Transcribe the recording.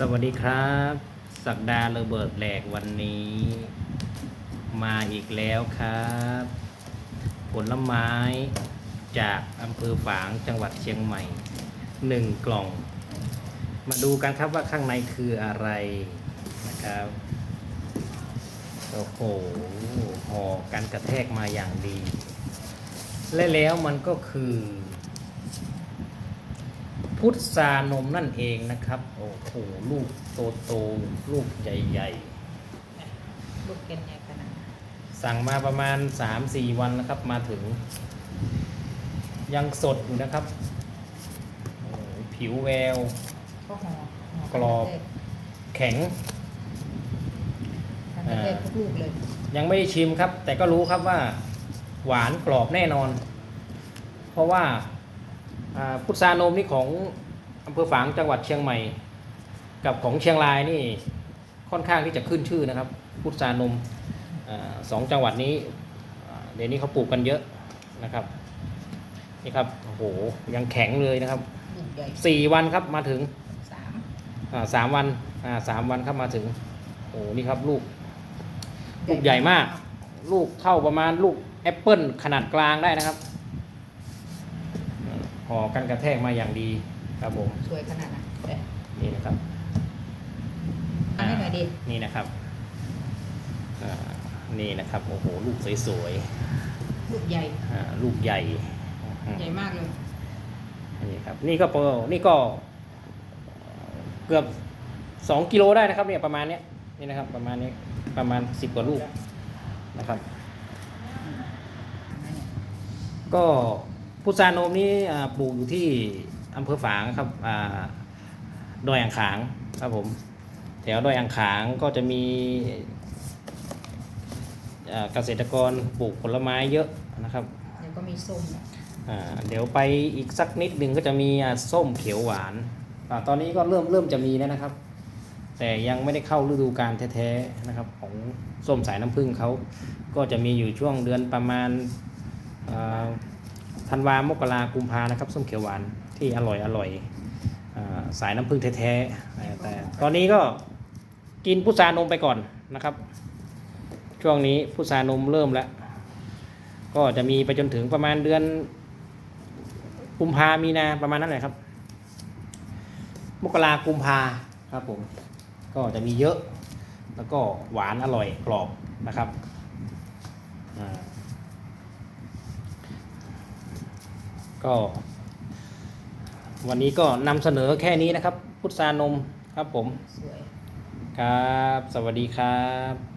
สวัสดีครับ สักดาระเบิดแหลกวันนี้ มาอีกแล้วครับ ผลไม้จากอำเภอฝางจังหวัดเชียงใหม่หนึ่งกล่อง มาดูกันครับว่าข้างในคืออะไรนะครับโอ้โหห่อกันกระแทกมาอย่างดี และแล้วมันก็คือ พุทรานมนั่นเองนะครับ โอ้โหลูกโตโตๆลูกใหญ่ลูกเกนใหญ่ขนาดนั้นๆสั่งมาประมาณ 3-4 วันนะครับ มาถึง ยังสดอยู่นะครับโอ้โหผิวแวว ก็ห่อห่กรอบ แข็งทั้งประเทศทุกลูกเลยยังไม่ได้ชิมครับ แต่ก็รู้ครับว่า หวานกรอบแน่นอน เพราะว่าอ่า พุทรานมนี่ของอำเภอฝางจังหวัดเชียงใหม่ กับของเชียงรายนี่ค่อนข้างที่จะขึ้นชื่อนะครับ พุทรานมอาสองจังหวัดนี้อ่าเดี๋ยวนี้เขาปลูกกันเยอะนะครับนี่ครับโอ้โหยังแข็งเลยนะครับลูกใหญ่สี่วันครับมาถึงสามอ่าสามวันอ่าสามวันครับมาถึงโอ้โหนี่ครับลูก ลูกใหญ่มาก ลูกเท่าประมาณลูกแอปเปิลขนาดกลางได้นะครับ ห่อกันกระแทกมาอย่างดีครับผมสวยขนาดนั้นเอ๊ะนี่นะครับอันนี้หน่อยดินี่นะครับอ่านี่นะครับโอ้โหลูกสวยลูกใหญ่ๆอ่าลูกใหญ่อืมใหญ่มากเลยนี่ครับนี่ก็เปอนี่ก็เกือบสองกิโลได้นะครับเนี่ยประมาณเนี้ยนี่นะครับประมาณนี้ประมาณสิบกว่าลูกนะครับ ก็ พุทรานมนี้อ่าปลูกอยู่ที่อำเภอฝางครับอ่าดอยอ่างขางครับผม แถวดอยอ่างขางก็จะมีอ่าเกษตรกรปลูกผลไม้เยอะนะครับเดี๋ยวก็มีส้มเนี่ยอ่าเดี๋ยวไปอีกสักนิดหนึ่งก็จะมีอ่าส้มเขียวหวานอาตอนนี้ก็เริ่มเริ่มจะมีแล้วนะครับ แต่ยังไม่ได้เข้าฤดูกาลแท้ๆนะครับ ของส้มสายน้ำผึ้งเขาก็จะมีอยู่ช่วงเดือนประมาณอ่า ธันวามกรากุมภานะครับส้มเขียวหวานที่อร่อยอร่อยสายน้ำผึ้งแท้ๆแต่ตอนนี้ก็กินพุทรานมไปก่อนนะครับ ช่วงนี้พุทรานมเริ่มแล้ว ก็จะมีไปจนถึงประมาณเดือนกุมภามีนาประมาณนั้นแหละครับ มกรากุมภาครับผมก็จะมีเยอะ แล้วก็หวานอร่อยกรอบนะครับอ่า ก็ วันนี้ก็นำเสนอแค่นี้นะครับ พุทรานมครับผมสวยครับ สวัสดีครับ